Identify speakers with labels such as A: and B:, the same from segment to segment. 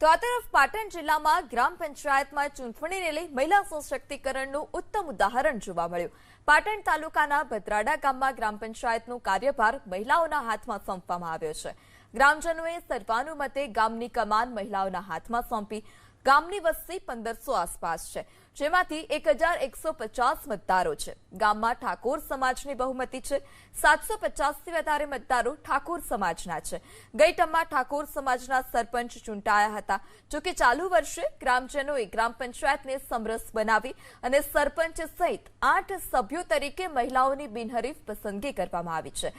A: તો આ તરફ પાટણ જિલ્લામાં ગ્રામ પંચાયતમાં ચૂંટણીને લઈ મહિલા સશક્તિકરણનું ઉત્તમ ઉદાહરણ જોવા મળ્યું. પાટણ તાલુકાના ભદ્રાડા ગામમાં ગ્રામ પંચાયતનો કાર્યભાર મહિલાઓના હાથમાં સોંપવામાં આવ્યો છે. ગ્રામજનોએ સર્વાનુમતે ગામની કમાન મહિલાઓના હાથમાં સોંપી ગામની વસ્તી પંદરસો આસપાસ છે, જેમાંથી એક હજાર એકસો પચાસ મતદારો છે. ગામમાં ઠાકોર સમાજની બહુમતી છે. સાતસો પચાસથી વધારે મતદારો ઠાકોર સમાજના છે. ગઈ ટર્મમાં ઠાકોર સમાજના સરપંચ ચૂંટાયા હતા. જોકે ચાલુ વર્ષે ગ્રામજનોએ ગ્રામ પંચાયતને સમરસ બનાવી અને સરપંચ સહિત આઠ સભ્યો તરીકે મહિલાઓની બિનહરીફ પસંદગી કરવામાં આવી છે.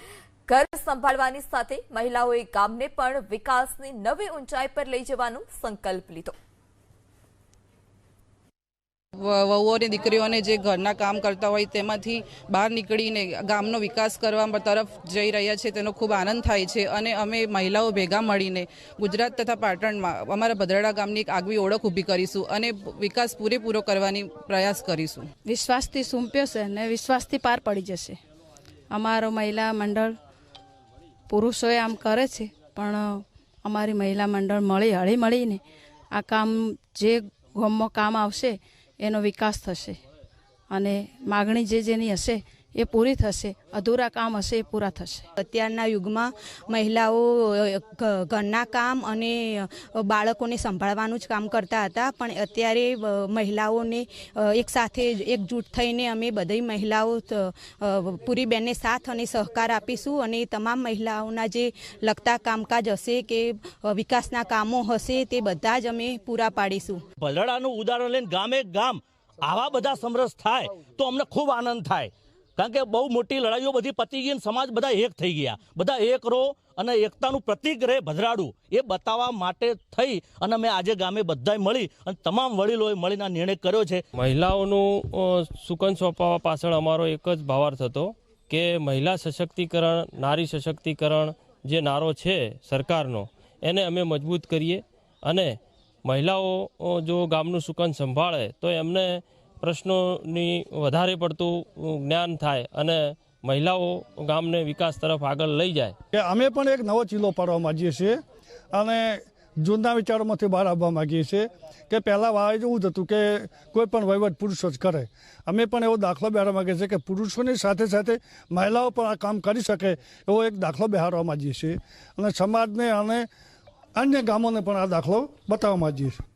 A: ઘર સંભાળવાની સાથે મહિલાઓએ ગામને પણ વિકાસની નવી ઊંચાઈ પર લઈ જવાનો સંકલ્પ લીધો.
B: વહુઓ અને દીકરીઓને જે ઘરના કામ કરતા હોય તેમાંથી બહાર નીકળીને ગામનો વિકાસ કરવા તરફ જઈ રહ્યા છે, તેનો ખૂબ આનંદ થાય છે. અને અમે મહિલાઓ ભેગા મળીને ગુજરાત તથા પાટણમાં અમારા ભદ્રડા ગામની એક આગવી ઓળખ ઊભી કરીશું અને વિકાસ પૂરેપૂરો કરવાની પ્રયાસ કરીશું.
C: વિશ્વાસથી સૂંપ્યો છે અને વિશ્વાસથી પાર પડી જશે. અમારો મહિલા મંડળ પુરુષોએ આમ કરે છે, પણ અમારી મહિલા મંડળ મળી હળી મળીને આ કામ જે ગામમાં કામ આવશે એનો વિકાસ થશે. અને માગણી જે જેની હશે એ પૂરી થશે. અધૂરા કામ હશે એ પૂરા થશે.
D: અત્યારના યુગમાં મહિલાઓ ઘ- ઘરના કામ અને બાળકોને સંભાળવાનું જ કામ કરતા હતા. પણ અત્યારે મહિલાઓને એક સાથે એકજૂટ થઈને અમે બધી મહિલાઓ પૂરી બેનને સાથ અને સહકાર આપીશું અને તમામ મહિલાઓના જે લગતા કામકાજ હશે કે વિકાસના કામો હશે તે બધા જ અમે પૂરા પાડીશું.
E: ભલડાનું ઉદાહરણ લઈને ગામે ગામ આવા બધા સમરસ થાય તો અમને ખૂબ આનંદ થાય. કારણ કે બહુ મોટી લડાઈઓ બધી પતી ગઈ અને સમાજ બધા એક થઈ ગયા. બધા એક રો અને એકતાનું પ્રતિક રહે ભદ્રાડું એ બતાવવા માટે થઈ અને અમે આજે ગામે બધાય મળી અને તમામ વડીલોએ મળીને નિર્ણય કર્યો છે.
F: મહિલાઓનું સુકન સોંપાવવા પાછળ અમારો એક જ ભાવાર્થ હતો કે મહિલા સશક્તિકરણ, નારી સશક્તિકરણ જે નારો છે સરકારનો, એને અમે મજબૂત કરીએ અને મહિલાઓ જો ગામનું સુકન સંભાળે તો એમને પ્રશ્નોની વધારે પડતું જ્ઞાન થાય અને મહિલાઓ ગામને વિકાસ તરફ આગળ લઈ જાય.
G: કે અમે પણ એક નવો ચીલો પાડવા માંગીએ છીએ અને જૂના વિચારોમાંથી બહાર આવવા માંગીએ છીએ કે પહેલાં વાવે એવું જ હતું કે કોઈ પણ વહીવટ પુરુષો જ કરે. અમે પણ એવો દાખલો બેહાડવા માંગીએ છીએ કે પુરુષોની સાથે સાથે મહિલાઓ પણ આ કામ કરી શકે એવો એક દાખલો બેહાડવા માંગીએ છીએ. અને સમાજને અને અન્ય ગામોને પણ આ દાખલો બતાવવા માંગીએ છીએ.